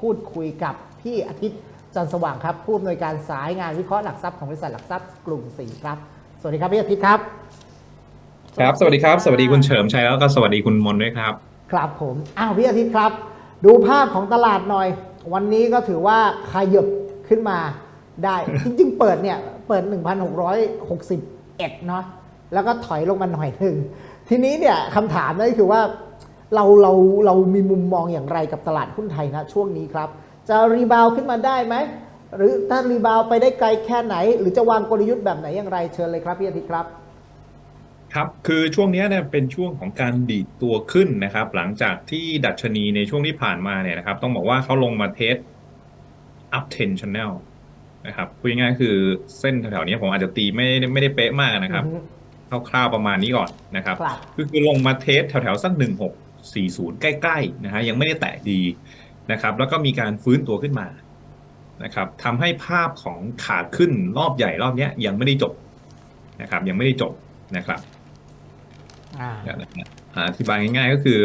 พูดคุยกับพี่อาทิตย์จันทร์สว่างครับ ผู้อำนวยการสายงานวิเคราะห์หลักทรัพย์ของบริษัทหลักทรัพย์กลุ่มศรีครับ สวัสดีครับพี่อาทิตย์ครับ ครับ สวัสดีครับ สวัสดีคุณเฉิมชัยแล้วก็สวัสดีคุณมนด้วยครับ ครับผม อ้าวพี่อาทิตย์ครับ ดูภาพของตลาดหน่อย วันนี้ก็ถือว่าขยับขึ้นมาได้ จริงๆ เปิดเนี่ย เปิด 1,661 เนาะ แล้วก็ถอยลงมาหน่อยหนึ่ง ทีนี้เนี่ยคำถามนั่นก็คือว่า เราเราเรามีมุมมองอย่างไรกับตลาดหุ้นไทยนะช่วงนี้ครับ จะรีบาวด์ขึ้นมาได้ไหม หรือถ้ารีบาวด์ไปได้ไกลแค่ไหน หรือจะวางกลยุทธ์แบบไหนอย่างไรเชิญเลยครับพี่อาทิตย์ครับครับ คือช่วงเนี้ยเนี่ยเป็นช่วงของการดีดตัวขึ้นนะครับ หลังจากที่ดัชนีในช่วงที่ผ่านมาเนี่ยนะครับ ต้องบอกว่าเขาลงมาเทส up 10 channel นะครับพูดง่ายๆคือเส้นแถวๆนี้ผมอาจจะตีไม่ได้ไม่ได้เป๊ะมากนะครับคร่าวๆประมาณนี้ก่อนนะครับครับคือคือลงมาเทสแถวๆสักหนึ่งหก สี่ศูนย์ใกล้ๆนะฮะยังไม่ได้แตะดีนะครับ แล้วก็มีการฟื้นตัวขึ้นมานะครับทำให้ภาพของขาขึ้นรอบใหญ่รอบเนี้ยยังไม่ได้จบนะครับยังไม่ได้จบนะครับอ่าเดี๋ยวนะฮะอ่าอธิบายง่ายๆก็คือ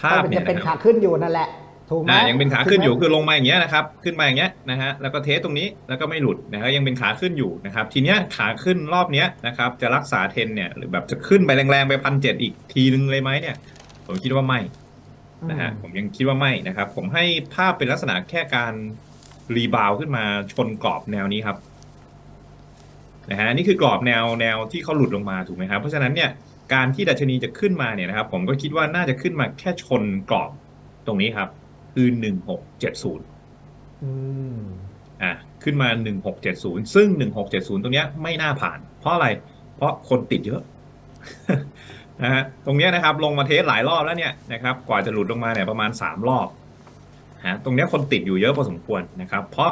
ภาพก็เนี่จะยเป็นนะคขารับขึ้นอยู่นั่นแหละถูกไหมอ่ายังเป็นขาขึ้นอยู่ถูกไหมคือลงมาอย่างเงี้ยนะครับ ขึ้นมาอย่างเงี้ยนะฮะแล้วก็เทสตรงนี้แล้วก็ไม่หลุดนะฮะยังเป็นขาขึ้นอยู่นะครับ ทีเนี้ยขาขึ้นรอบเนี้ยนะครับ จะรักษาเทรนเนี่ยหรือแบบจะขึ้นไปแรงๆไปพันเจ็ดอีกทีนึงเลยไหมเนี่ย ผมคิดว่าไม่นะฮะผมยังคิดว่าไม่นะครับ ผมให้ภาพเป็นลักษณะแค่การรีบาวขึ้นมาชนกรอบแนวนี้ครับนะฮะนี่คือกรอบแนวแนวที่เขาหลุดลงมาถูกไหมครับ เพราะฉะนั้นเนี่ยการที่ดัชนีจะขึ้นมาเนี่ยนะครับ ผมก็คิดว่าน่าจะขึ้นมาแค่ชนกรอบตรงนี้ครับ คือหนึ่งหกเจ็ดศูนย์อืมอะขึ้นมาหนึ่งหกเจ็ดศูนย์ซึ่งหนึ่งหกเจ็ดศูนย์ตรงเนี้ยไม่น่าผ่าน เพราะอะไร เพราะคนติดเยอะ นะฮะตรงเนี้ยนะครับลงมาเทสหลายรอบแล้วเนี่ยนะครับกว่าจะหลุดลงมาเนี่ยประมาณสามรอบฮะตรงเนี้ยคนติดอยู่เยอะพอสมควรนะครับ เพราะ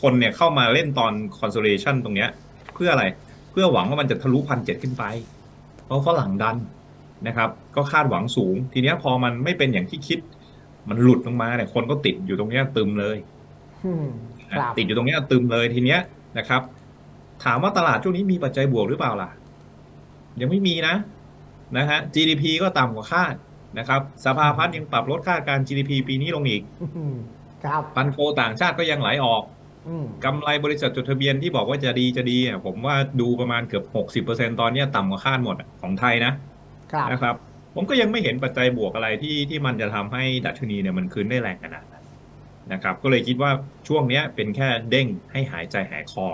คนเนี่ยเข้ามาเล่นตอน consolidation ตรงเนี้ยเพื่ออะไรเพื่อหวังว่ามันจะทะลุพันเจ็ดขึ้นไป เพราะฝรั่งดันนะครับ ก็คาดหวังสูง ทีเนี้ยพอมันไม่เป็นอย่างที่คิด มันหลุดลงมาเนี่ยคนก็ติดอยู่ตรงเนี้ยตึมเลยอืมครับติดอยู่ตรงเนี้ยตึมเลยทีเนี้ยนะครับ ถามว่าตลาดช่วงนี้มีปัจจัยบวกหรือเปล่าล่ะ ยังไม่มีนะ นะฮะ GDP ก็ต่ำกว่าคาดนะครับสภาพัฒน์ยังปรับลดคาดการ GDP ปีนี้ลงอีกอืมครับฟันโฟต่างชาติก็ยังไหลออกอืมกำไรบริษัทจดทะเบียนที่บอกว่าจะดีจะดีอะผมว่าดูประมาณเกือบ 60%ตอนเนี้ยต่ำกว่าคาดหมดอะของไทยนะครับนะครับ ผมก็ยังไม่เห็นปัจจัยบวกอะไรที่ที่มันจะทำให้ดัชนีเนี่ยมันคืนได้แรงขนาดนั้นนะครับ ก็เลยคิดว่าช่วงเนี้ยเป็นแค่เด้งให้หายใจหายคอ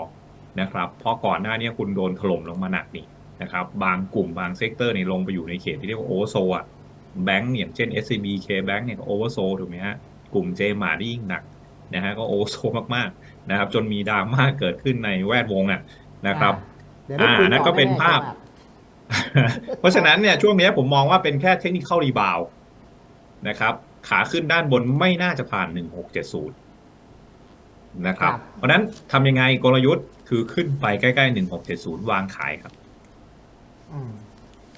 นะครับ เพราะก่อนหน้าเนี้ยคุณโดนถล่มลงมาหนักนี่ นะครับบางกลุ่มบางเซกเตอร์นี่ลงไปอยู่ในเขตที่เรียกว่าโอเวอร์โซอะแบงก์อย่างเช่น SCB K Bank เนี่ยก็โอเวอร์โซถูกไหมฮะกลุ่ม J มาที่ยิ่งหนักนะฮะก็โอเวอร์โซมากๆนะครับจนมีดราม่าเกิดขึ้นในแวดวงอะนะครับเดี๋ยวได้คุยอ่านั่นต่อก็เป็นแๆภาพใช่ไหมเพราะฉะนั้นเนี่ยช่วงเนี้ยผมมองว่าเป็นแค่เทคนิคเข้ารีบาวนะครับขาขึ้นด้านบนไม่น่าจะผ่าน 1670 นะครับ เพราะฉะนั้นทำยังไงกลยุทธ์คือขึ้นไปใกล้ ๆ 1670 วางขายครับ อืม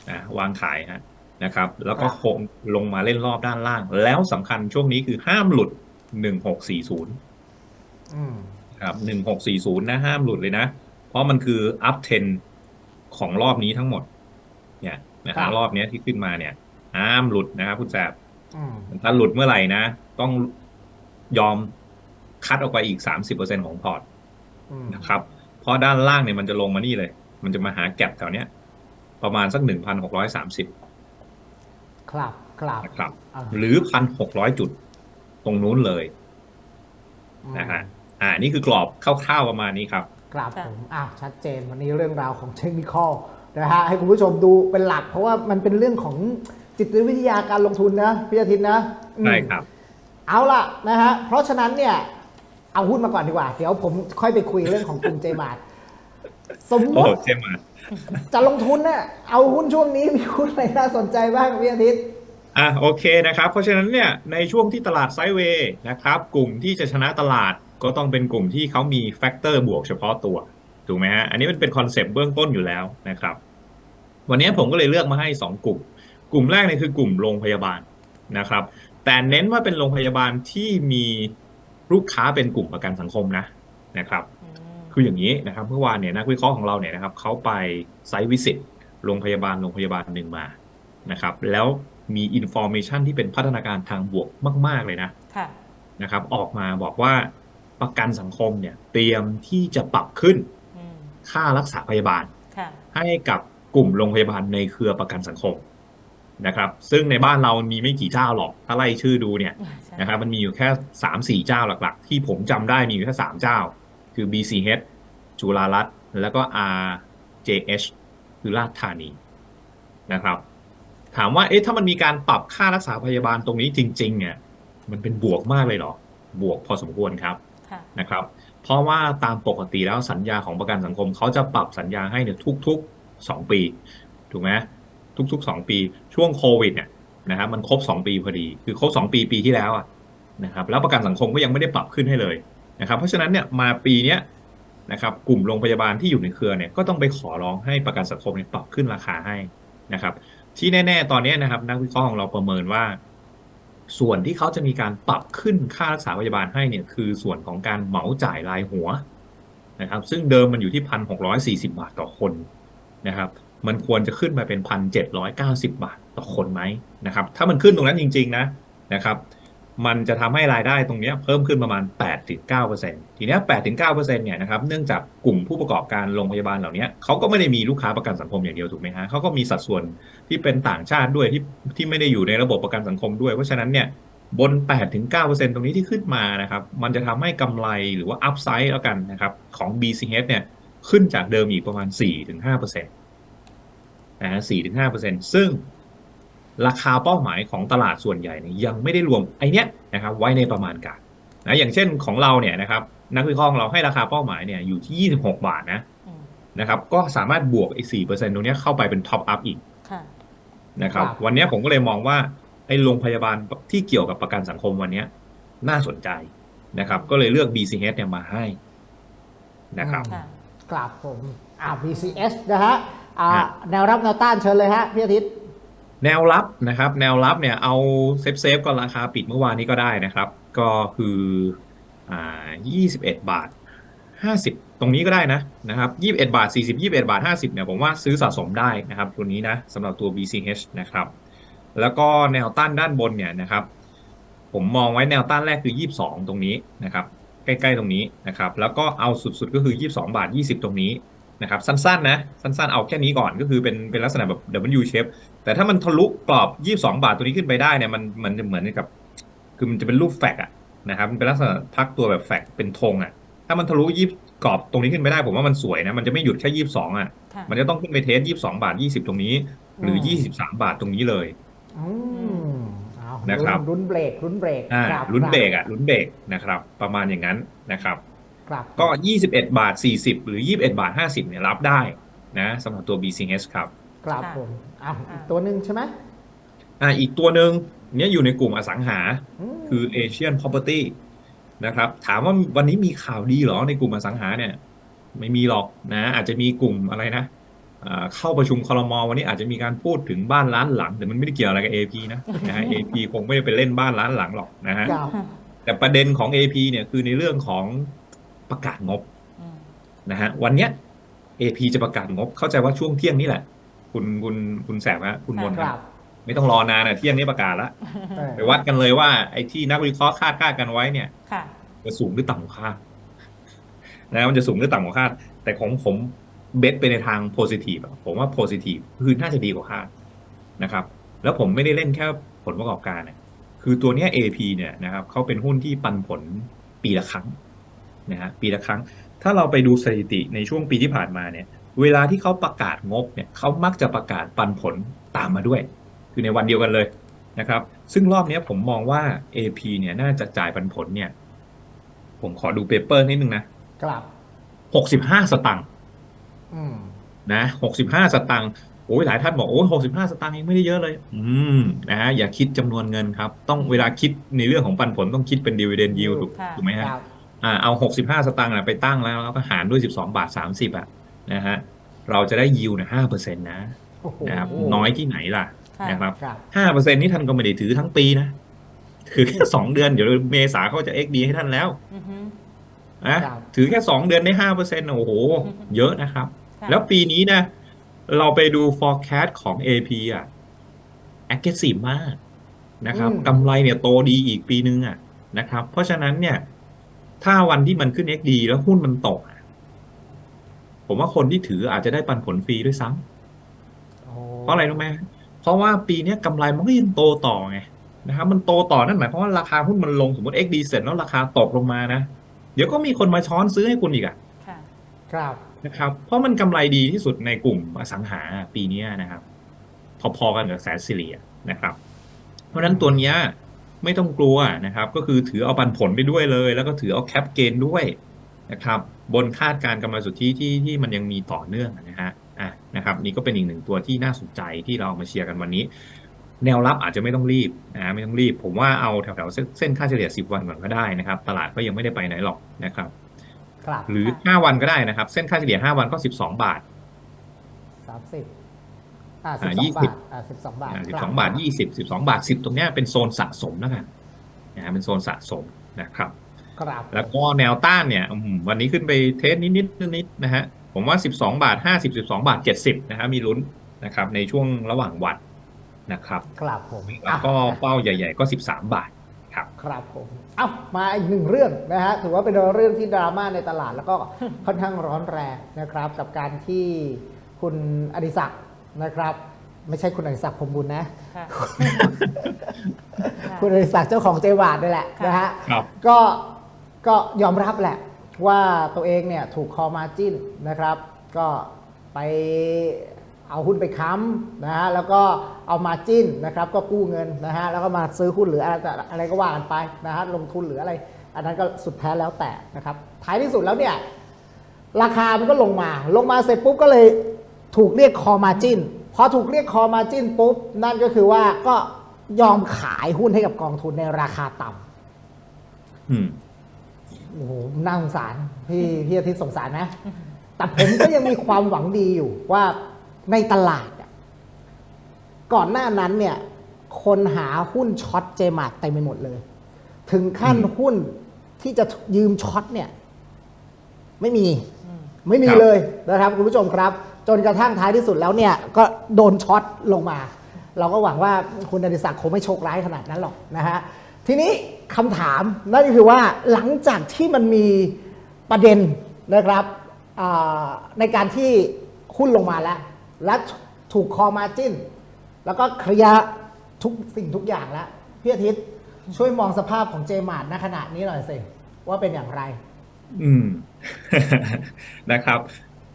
อ่าวางขายฮะนะครับ แล้วก็ครับคงลงมาเล่นรอบด้านล่าง แล้วสำคัญช่วงนี้คือห้ามหลุด1640อืมครับ1640นะห้ามหลุดเลยนะ เพราะมันคือ up 10ของรอบนี้ทั้งหมด เนี่ยนะครัฮะบรอบเนี้ยที่ขึ้นมาเนี่ย ห้ามหลุดนะครับคุณแสบอืมถ้าหลุดเมื่อไหร่นะ ต้องยอมคัดออกไปอีก30%ของพอร์ตอืมนะครับ เพราะด้านล่างเนี่ยมันจะลงมานี่เลย มันจะมาหาแก็บแถวเนี้ย ประมาณสัก 1,630 ครับครับนะครับอ่าหรือ 1,600 จุดตรงนู้นเลยนะฮะอ่านี่คือกรอบคร่าวๆประมาณนี้ครับครับค่ะผมอะชัดเจนวันนี้เรื่องราวของเทคนิคอลนะฮะให้คุณผู้ชมดูเป็นหลัก เพราะว่ามันเป็นเรื่องของจิตวิทยาการลงทุนนะพี่อาทิตย์นะอืมใช่ครับ เอาล่ะนะฮะเพราะฉะนั้นเนี่ยเอาหุ้นมาก่อนดีกว่า เดี๋ยวผมค่อยไปคุยเรื่องของกลุ่มเจมาร์ สมมโอ้ติ เจ๊มาจะลงทุนเนี่ยเอาหุ้นช่วงนี้มีหุ้นอะไรน่าสนใจบ้างพี่อาทิตย์ อะโอเคนะครับ เพราะฉะนั้นเนี่ยในช่วงที่ตลาดไซด์เวย์นะครับ กลุ่มที่จะชนะตลาดก็ต้องเป็นกลุ่มที่เขามีแฟกเตอร์บวกเฉพาะตัวถูกไหมฮะอันนี้มันเป็นคอนเซปต์เบื้องต้นอยู่แล้วนะครับ วันนี้ผมก็เลยเลือกมาให้ 2 กลุ่ม กลุ่มแรกเนี่ยคือกลุ่มโรงพยาบาลนะครับ แต่เน้นว่าเป็นโรงพยาบาลที่มีลูกค้าเป็นกลุ่มประกันสังคมนะนะครับอืม คืออย่างนี้นะครับเมื่อวานเนี่ยนักวิเคราะห์ของเราเนี่ยนะครับเขาไปไซต์วิสิตโรงพยาบาลโรงพยาบาลหนึ่งมานะครับแล้วมีอินโฟ a t ชันที่เป็นพัฒนาการทางบวกมาก ๆ เลยนะค่ะนะครับ ออกมาบอกว่าประกันสังคมเนี่ยเตรียมที่จะปรับขึ้นอืมค่ารักษาพยาบาลค่ะให้กับกลุ่มโรงพยาบาลในเครือประกันสังคมนะครับ ซึ่งในบ้านเรามีไม่กี่เจ้าหรอก ถ้าไล่ชื่อดูเนี่ยใช่นะครับ มันมีอยู่แค่สามสี่เจ้าหลัก ๆ ที่ผมจำได้มีอยู่แค่สามเจ้า คือ BCH จุฬารัตน์แล้วก็ RJH คือราชธานีนะครับ ถามว่าเอ๊ะถ้ามันมีการปรับค่ารักษาพยาบาลตรงนี้จริงๆเนี่ยมันเป็นบวกมากเลยเหรอ บวกพอสมควรครับค่ะนะครับ เพราะว่าตามปกติแล้วสัญญาของประกันสังคม เขาจะปรับสัญญาให้เนี่ยทุกๆ 2 ปี ถูกไหมทุกๆ 2 ปี ช่วงโควิดเนี่ยนะครับมันครบ 2 ปีพอดี คือครบ 2 ปีปีที่แล้วอะนะครับแล้วประกันสังคมก็ยังไม่ได้ปรับขึ้นให้เลย นะครับ เพราะฉะนั้นเนี่ยมาปีเนี้ยนะครับกลุ่มโรงพยาบาลที่อยู่ในเครือเนี่ยก็ต้องไปขอร้องให้ประกันสังคมเนี่ยปรับขึ้นราคาให้นะครับ ที่แน่ๆตอนนี้นะครับ นักวิเคราะห์ของเราประเมินว่า ส่วนที่เขาจะมีการปรับขึ้นค่ารักษาพยาบาลให้เนี่ยคือส่วนของการเหมาจ่ายรายหัวนะครับ ซึ่งเดิมมันอยู่ที่พันหกร้อยสี่สิบาทต่อคนนะครับ มันควรจะขึ้นมาเป็นพันเจ็ดร้อยเก้าสิบาทต่อคนไหมนะครับ ถ้ามันขึ้นตรงนั้นจริง ๆ นะนะครับ มันจะทำให้รายได้ตรงนี้เพิ่มขึ้นประมาณ 8-9%ทีนี้8-9%เนี่ยนะครับ เนื่องจากกลุ่มผู้ประกอบการโรงพยาบาลเหล่านี้เขาก็ไม่ได้มีลูกค้าประกันสังคมอย่างเดียวถูกไหมฮะเขาก็มีสัดส่วนที่เป็นต่างชาติด้วยที่ที่ไม่ได้อยู่ในระบบประกันสังคมด้วย เพราะฉะนั้นเนี่ยบน 8-9%ตรงนี้ที่ขึ้นมานะครับ มันจะทำให้กำไรหรือว่าอัพไซด์แล้วกันนะครับของ BCH เนี่ยขึ้นจากเดิมอีกประมาณ 4-5%นะฮะ4-5%ซึ่ง ราคาเป้าหมายของตลาดส่วนใหญ่เนี่ยยังไม่ได้รวมไอเนี้ยนะครับไว้ในประมาณการนะอย่างเช่นของเราเนี่ยนะครับนักวิเคราะห์ของเราให้ราคาเป้าหมายเนี่ยอยู่ที่ 26 บาทนะอืมนะครับก็สามารถบวกอีก4%ตรงเนี้ยเข้าไปเป็นท็อปอัพอีกค่ะนะครับครับวันเนี้ยผมก็เลยมองว่าไอ้โรงพยาบาลที่เกี่ยวกับประกันสังคมวันเนี้ยน่าสนใจนะครับ ก็เลยเลือก BCH เนี่ยมาให้นะครับค่ะกราบผมอ่า BCS นะฮะอ่าฮะแนวรับแนวต้านเชิญเลยฮะพี่อาทิตย์ แนวรับนะครับ แนวรับเนี่ยเอาเซฟเซฟๆก็ราคาปิดเมื่อวานนี้ก็ได้นะครับ ก็คืออ่า21 บาท 50 ตรงนี้ก็ได้นะนะครับ21 บาท 40 21 บาท 50เนี่ยผมว่าซื้อสะสมได้นะครับ ตัวนี้นะสำหรับตัว BCH นะครับ แล้วก็แนวต้านด้านบนเนี่ยนะครับ ผมมองไว้แนวต้านแรกคือ 22 ตรงนี้นะครับ ใกล้ๆตรงนี้นะครับ แล้วก็เอาสุดๆก็คือ 22 บาท 20 ตรงนี้ นะครับสั้นๆนะสั้นๆเอาแค่นี้ก่อนก็คือเป็นเป็นลักษณะแบบ W shape แต่ถ้ามันทะลุกรอบ 22 บาทตัวนี้ขึ้นไปได้เนี่ยมันมันจะเหมือนกับ คือมันจะเป็นรูปแฟกอะนะครับมันเป็นลักษณะพักตัวแบบแฟกเป็นธงอะถ้ามันทะลุยี่กรอบตรงนี้ขึ้นไปได้ ผมว่ามันสวยนะมันจะไม่หยุดแค่ 22อะค่ะมันจะต้องขึ้นไปเทส 22 บาท 20 ตรงนี้ หรืออืม23 บาทตรงนี้เลยอืมเอานะครับลุ้นเบรกลุ้นเบรกอ่าครับลุ้นเบรกอะลุ้นเบรกนะครับ ประมาณอย่างนั้นนะครับครับ ก็ 21 บาท 40 หรือ 21 บาท 50เนี่ยรับได้นะสำหรับตัว BCH ครับครับค่ะผมอ้าวอ่าอีกตัวหนึ่งใช่ไหมอ่าอีกตัวหนึ่งเนี่ยอยู่ในกลุ่มอสังหามคือ Asian Property นะครับ ถามว่าวันนี้มีข่าวดีเหรอในกลุ่มอสังหาเนี่ย ไม่มีหรอกนะ อาจจะมีกลุ่มอะไรนะอ่าเข้าประชุมคลมวันนี้อาจจะมีการพูดถึงบ้านล้านหลัง แต่มันไม่ได้เกี่ยวอะไรกับ AP นะนะฮะ AP คงไม่ได้ไปเล่นบ้านล้านหลังหรอกนะฮะครับแต่ประเด็นของ AP เนี่ยคือในเรื่องของ ประกาศงบอืมนะฮะวันเนี้ย AP จะประกาศงบ เข้าใจว่าช่วงเที่ยงนี่แหละ คุณคุณคุณแสบฮะคุณมนคครัรับบไม่ต้องรอนานนะเที่ยงนี้ประกาศแล้วเออไปวัดกันเลยว่าไอ้ที่นักวิเคราะห์คาดคาดกันไว้เนี่ยค่ะจะสูงหรือต่ำกว่าคาดนะมันจะสูงหรือต่ำกว่าคาด แต่ของผมเบสไปในทางโพซิทีฟผมว่าโพซิทีฟคือน่าจะดีกว่าคาดนะครับ แล้วผมไม่ได้เล่นแค่ผลประกอบการเนี่ยคือตัวเนี้ย AP เนี่ยนะครับเขาเป็นหุ้นที่ปันผลปีละครั้ง นะฮะปีละครั้ง ถ้าเราไปดูสถิติในช่วงปีที่ผ่านมาเนี่ย เวลาที่เขาประกาศงบเนี่ยเขามักจะประกาศปันผลตามมาด้วย คือในวันเดียวกันเลยนะครับ ซึ่งรอบเนี้ยผมมองว่า AP เนี่ยน่าจะจ่ายปันผลเนี่ย ผมขอดูเปเปอร์นิดนึงนะครับ65สตังค์อืมนะ65สตังค์โอ้ยหลายท่านบอกโอ้ย65สตังค์เองไม่ได้เยอะเลย อืมนะฮะอย่าคิดจำนวนเงินครับ ต้องเวลาคิดในเรื่องของปันผลต้องคิดเป็น dividend yield ถูกค่ะถูกไหมฮะครับ อ่าเอา 65 สตางค์อะไปตั้งแล้วแล้วก็หารด้วย 12 บาท 30อะนะฮะเราจะได้ยิวเนี่ย5เปอร์เซ็นต์นะโอ้โหนะครับน้อยที่ไหนล่ะค่ะนะครับครับ5เปอร์เซ็นต์นี่ท่านก็ไม่ได้ถือทั้งปีนะถือแค่2เดือนเดี๋ยวเมษาเขาจะ XD ให้ท่านแล้วอือฮึนะครับถือแค่2เดือนได้5เปอร์เซ็นต์โอ้โห เยอะนะครับค่ะแล้วปีนี้นะ เราไปดู forecast ของ AP อะ aggressive มากนะครับอืมกำไรเนี่ยโตดีอีกปีนึงอะนะครับ เพราะฉะนั้นเนี่ย ถ้าวันที่มันขึ้น XD แล้วหุ้นมันตกอะผมว่าคนที่ถืออาจจะได้ปันผลฟรีด้วยซ้ำโอ้เพราะอะไรรู้ไหมเพราะว่าปีเนี้ยกำไรมันก็ยังโตต่อไงนะครับมันโตต่อนั่นหมายความว่าราคาหุ้นมันลงสมมติ XD เสร็จแล้วราคาตกลงมานะ เดี๋ยวก็มีคนมาช้อนซื้อให้คุณอีกอะค่ะครับนะครับ เพราะมันกำไรดีที่สุดในกลุ่มอสังหาปีเนี้ยนะครับ พอๆกันกับแสนสิริอะนะครับ เพราะฉะนั้นตัวเนี้ย ไม่ต้องกลัวนะครับ ก็คือถือเอาปันผลไปด้วยเลย แล้วก็ถือเอาแคปเกนด้วยนะครับ บนคาดการณ์กำไรสุทธิที่ที่มันยังมีต่อเนื่องนะฮะอะนะครับนี่ก็เป็นอีกหนึ่งตัวที่น่าสนใจที่เราเอามาเชียร์กันวันนี้ แนวรับอาจจะไม่ต้องรีบนะไม่ต้องรีบ ผมว่าเอาแถวๆเส้นเส้นค่าเฉลี่ย 10 วันก่อนก็ได้นะครับ ตลาดก็ยังไม่ได้ไปไหนหรอกนะครับครับหรือค่ะ5วันก็ได้นะครับ เส้นค่าเฉลี่ย 5 วันก็ 12 บาทสาม สิบอ่าสิอ่าบสองยี่บาสิบทอ่าสิบสองบาทอ่าคสิบรัสองบาทยี่สิบสิบสองบาทสิบตรงเนี้ยเป็นโซนสะสมแล้วกันนะฮะเป็นโซนสะสมนะครับครับแล้วก็แนวต้านเนี่ยอืมวันนี้ขึ้นไปเทสนิดนิดนิดๆนะฮะผมว่าสิบสองบาทห้าสิบสิบสองบาทเจ็ดสิบนะฮะมีลุ้นนะครับในช่วงระหว่างวันนะครับครับผมแล้วก็อะเป้าใหญ่ ๆ ก็สิบสามบาทครับครับผมเอ้ามาอีกหนึ่งเรื่องนะฮะถือว่าเป็นเรื่องที่ดราม่าในตลาดแล้วก็ค่อนข้างร้อนแรงนะครับ กับการที่คุณอดิศักดิ์ นะครับ ไม่ใช่คุณอดิศักดิ์พรหมบุญนะ ค่ะ คุณอดิศักดิ์เจ้าของเจวาดนี่แหละค่ะ นะฮะครับก็ก็ยอมรับแหละว่าตัวเองเนี่ยถูกคอมาจิ้นนะครับ ก็ไปเอาหุ้นไปค้ำนะฮะแล้วก็เอามาจิ้นนะครับ ก็กู้เงินนะฮะแล้วก็มาซื้อหุ้นหรืออะไรอะไรก็ว่ากันไปนะฮะลงทุนหรืออะไร อันนั้นก็สุดแท้แล้วแต่นะครับท้ายที่สุดแล้วเนี่ย ราคามันก็ลงมา ลงมาเสร็จปุ๊บก็เลย ถูกเรียกคอมาจินพอถูกเรียกคอมาจินปุ๊บ นั่นก็คือว่าก็ยอมขายหุ้นให้กับกองทุนในราคาต่ำอืมโอ้โหน่าสงสาร พี่พี่อาทิตย์สงสารนะ แต่ผมก็ยังมีความหวังดีอยู่ว่าในตลาดอะก่อนหน้านั้นเนี่ย คนหาหุ้นช็อตเจมาร์เต็มไปหมดเลย ถึงขั้นอืมหุ้นที่จะยืมช็อตเนี่ย ไม่มีอืมไม่มีครับเลยนะครับ คุณผู้ชมครับ จนกระทั่งท้ายที่สุดแล้วเนี่ยก็โดนช็อตลงมา เราก็หวังว่าคุณอดิศักดิ์คงไม่โชคร้ายขนาดนั้นหรอกนะฮะทีนี้คำถามนั่นก็คือว่าหลังจากที่มันมีประเด็นนะครับในการที่หุ้นลงมาแล้ว และถูกคอมาจิ้น แล้วก็เคลียร์ทุกสิ่งทุกอย่างแล้วพี่อาทิตย์ช่วยมองสภาพของเจมาร์ณขณะนี้หน่อยสิว่าเป็นอย่างไร อืมนะครับ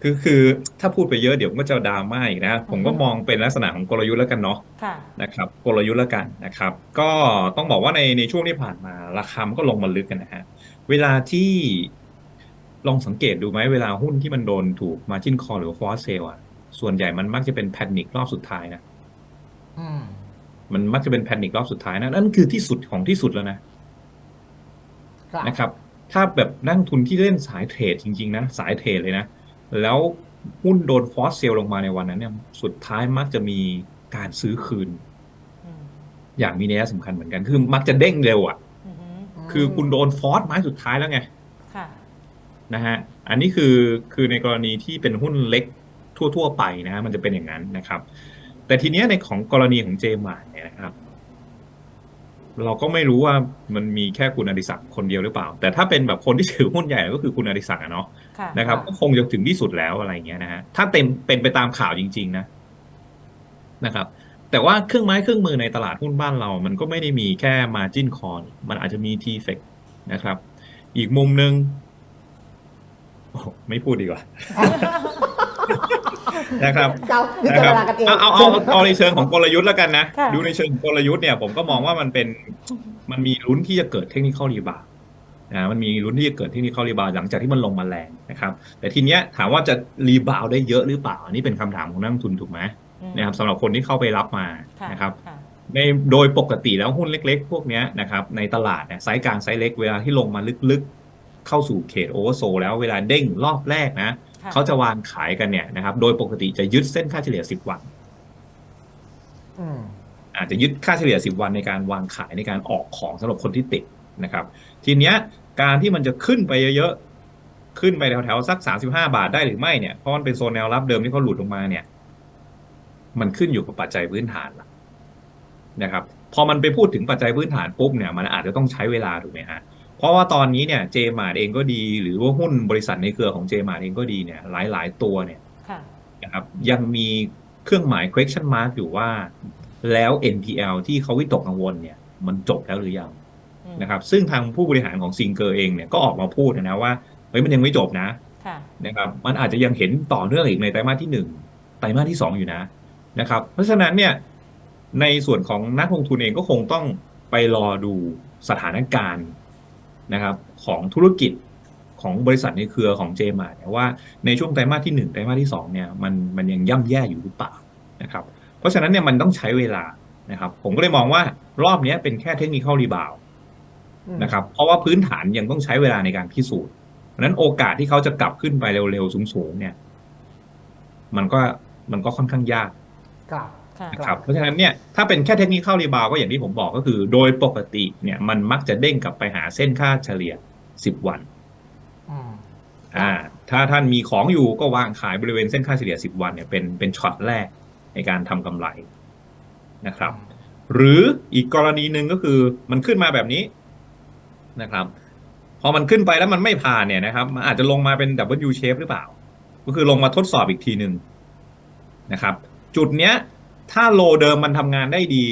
คือคือถ้าพูดไปเยอะเดี๋ยวมันก็จะดราม่าอีกนะผมก็อือฮึมองเป็นลักษณะของกลยุทธ์แล้วกันเนาะค่ะนะครับกลยุทธ์แล้วกันนะครับ ก็ต้องบอกว่าในในช่วงที่ผ่านมาราคามันก็ลงมาลึกกันนะฮะเวลาที่ลองสังเกตดูไหมเวลาหุ้นที่มันโดนถูก margin call หรือ force sale อะส่วนใหญ่มันมักจะเป็นแพนิครอบสุดท้ายนะอืมมันมักจะเป็นแพนิครอบสุดท้ายนะนั่นคือที่สุดของที่สุดแล้วนะครับนะครับ ถ้าแบบนักลงทุนที่เล่นสายเทรดจริง ๆ นะสายเทรดเลยนะ แล้วหุ้นโดนฟอสเซลลงมาในวันนั้นเนี่ย สุดท้ายมักจะมีการซื้อคืนอืมอย่างมีนัยสำคัญเหมือนกันคือมักจะเด้งเร็วอะอือหือคือคุณโดนฟอสไม้สุดท้ายแล้วไงค่ะนะฮะอันนี้คือคือในกรณีที่เป็นหุ้นเล็กทั่ว ๆ ไปนะฮะมันจะเป็นอย่างนั้นนะครับ แต่ทีเนี้ยในของกรณีของเจมาร์เนี่ยนะครับ เราก็ไม่รู้ว่ามันมีแค่คุณอดิศักดิ์คนเดียวหรือเปล่า แต่ถ้าเป็นแบบคนที่ถือหุ้นใหญ่ก็คือคุณอดิศักดิ์อะเนาะค่ะนะครับก็คงจะถึงที่สุดแล้วอะไรอย่างเงี้ยนะฮะถ้าเต็มเป็นไปตามข่าวจริง ๆ นะนะครับ แต่ว่าเครื่องไม้เครื่องมือในตลาดหุ้นบ้านเรา มันก็ไม่ได้มีแค่ margin call มันอาจจะมี t f e c นะครับ อีกมุมหนึ่งโอ้ไม่พูดดีกว่า นะครับเจ้าพินะจาครรับณากันเองเอาเอาเอาเอาในเชิงของกลยุทธ์แล้วกันนะค่ะดูในเชิงของกลยุทธ์เนี่ยผมก็มองว่ามันเป็นมันมีลุ้นที่จะเกิดเทคนิคอลรีบานะมันมีลุ้นที่จะเกิดเทคนิคอลรีบาหลังจากที่มันลงมาแรงนะครับ แต่ทีเนี้ยถามว่าจะรีบาวได้เยอะหรือเปล่าอันนี้เป็นคำถามของนักลงทุนถูกไหมอืมนะครับสำหรับคนที่เข้าไปรับมาค่ะนะครับค่ะในโดยปกติแล้วหุ้นเล็ก ๆ พวกเนี้ยนะครับในตลาดเนี่ยไซส์กลางไซส์เล็กเวลาที่ลงมาลึกๆ เข้าสู่เขตโอเวอร์โซแล้วเวลาเด้งรอบแรกนะค่ะ เขาจะวางขายกันเนี่ยนะครับ โดยปกติจะยึดเส้นค่าเฉลี่ย10วันอืมอาจจะยึดค่าเฉลี่ย10วันในการวางขายในการออกของสำหรับคนที่ติดนะครับ ทีเนี้ยการที่มันจะขึ้นไปเยอะๆ ขึ้นไปแถวๆสัก35บาทได้หรือไม่เนี่ยเพราะมันเป็นโซนแนวรับเดิมที่เขาหลุดลงมาเนี่ย มันขึ้นอยู่กับปัจจัยพื้นฐานละนะครับ พอมันไปพูดถึงปัจจัยพื้นฐานปุ๊บเนี่ย มันอาจจะต้องใช้เวลาถูกไหมฮะ เพราะว่าตอนนี้เนี่ยเจมาร์เองก็ดี หรือว่าหุ้นบริษัทในเครือของเจมาร์เองก็ดีเนี่ยหลายๆตัวเนี่ยค่ะนะครับยังมีเครื่องหมาย question mark อยู่ว่า แล้ว NPL ที่เขาวิตกกังวลเนี่ย มันจบแล้วหรือยังอืมนะครับ ซึ่งทางผู้บริหารของซิงเกอร์เองเนี่ยก็ออกมาพูดนะว่าเฮ้ยมันยังไม่จบนะค่ะนะครับมันอาจจะยังเห็นต่อเนื่องอีกในไตรมาสที่หนึ่งไตรมาสที่สองอยู่นะนะครับ เพราะฉะนั้นเนี่ยในส่วนของนักลงทุนเองก็คงต้องไปรอดูสถานการณ์ นะครับของธุรกิจของบริษัทในเครือของเจมาเนี่ยว่าในช่วงไตรมาสที่หนึ่งไตรมาสที่สองเนี่ยมันมันยังย่ำแย่อยู่หรือเปล่านะครับเพราะฉะนั้นเนี่ยมันต้องใช้เวลานะครับผมก็เลยมองว่ารอบเนี้ยเป็นแค่เทคนิคอลรีบาวอืมนะครับเพราะว่าพื้นฐานยังต้องใช้เวลาในการพิสูจน์เพราะฉะนั้นโอกาสที่เขาจะกลับขึ้นไปเร็วๆสูงๆเนี่ย มันก็มันก็ค่อนข้างยากครับค่ะ นะครับเพราะฉะนั้นเนี่ยถ้าเป็นแค่เทคนิคเข้ารีบาวก็อย่างที่ผมบอกก็คือ โดยปกติเนี่ยมันมักจะเด้งกลับไปหาเส้นค่าเฉลี่ย 10 วันอืมอ่าถ้าท่านมีของอยู่ก็วางขายบริเวณเส้นค่าเฉลี่ย 10 วันเนี่ยเป็นเป็นช็อตแรกในการทำกำไรนะครับ หรืออีกกรณีหนึ่งก็คือมันขึ้นมาแบบนี้นะครับ พอมันขึ้นไปแล้วมันไม่ผ่านเนี่ยนะครับมันอาจจะลงมาเป็น W shape หรือเปล่า ก็คือลงมาทดสอบอีกทีหนึ่งนะครับ จุดเนี้ย ถ้าโลเดิมมันทำงานได้ดี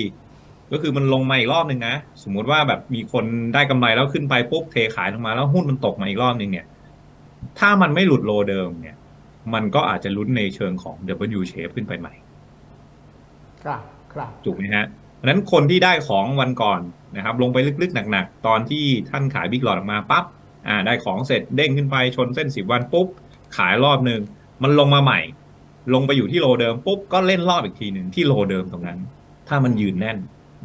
ก็คือมันลงมาอีกรอบหนึ่งนะ สมมุติว่าแบบมีคนได้กำไรแล้วขึ้นไปปุ๊บเทขายลงมาแล้วหุ้นมันตกมาอีกรอบหนึ่งเนี่ย ถ้ามันไม่หลุดโลเดิมเนี่ย มันก็อาจจะลุ้นในเชิงของ W shape ขึ้นไปใหม่ ครับครับถูกไหมฮะเพราะฉะนั้นคนที่ได้ของวันก่อนนะครับ ลงไปลึกๆหนักๆ ตอนที่ท่านขายบิ๊กหลอดออกมาปั๊บอ่า ได้ของเสร็จเด้งขึ้นไปชนเส้นสิบวันปุ๊บ ขายรอบหนึ่งมันลงมาใหม่ ลงไปอยู่ที่โลเดิมปุ๊บก็เล่นรอบอีกทีหนึ่งที่โลเดิมตรงนั้น ถ้ามันยืนแน่น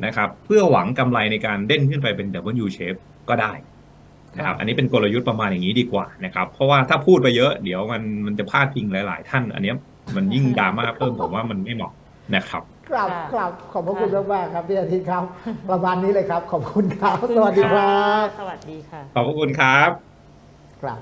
นะครับ เพื่อหวังกำไรในการเด้นขึ้นไปเป็น W shape ก็ได้นะครับอันนี้เป็นกลยุทธ์ประมาณอย่างนี้ดีกว่านะครับ เพราะว่าถ้าพูดไปเยอะเดี๋ยวมันมันจะพลาดพิงหลาย ๆ ท่าน อันเนี้ยมันยิ่งดราม่าเพิ่มผมว่ามันไม่เหมาะนะครับครับค่ะครับขอบพระคุณค่ะมากๆครับพี่อาทิตย์ครับประมาณนี้เลยครับ ขอบคุณครับ สวัสดีครับ สวัสดีค่ะ ขอบพระคุณครับครับ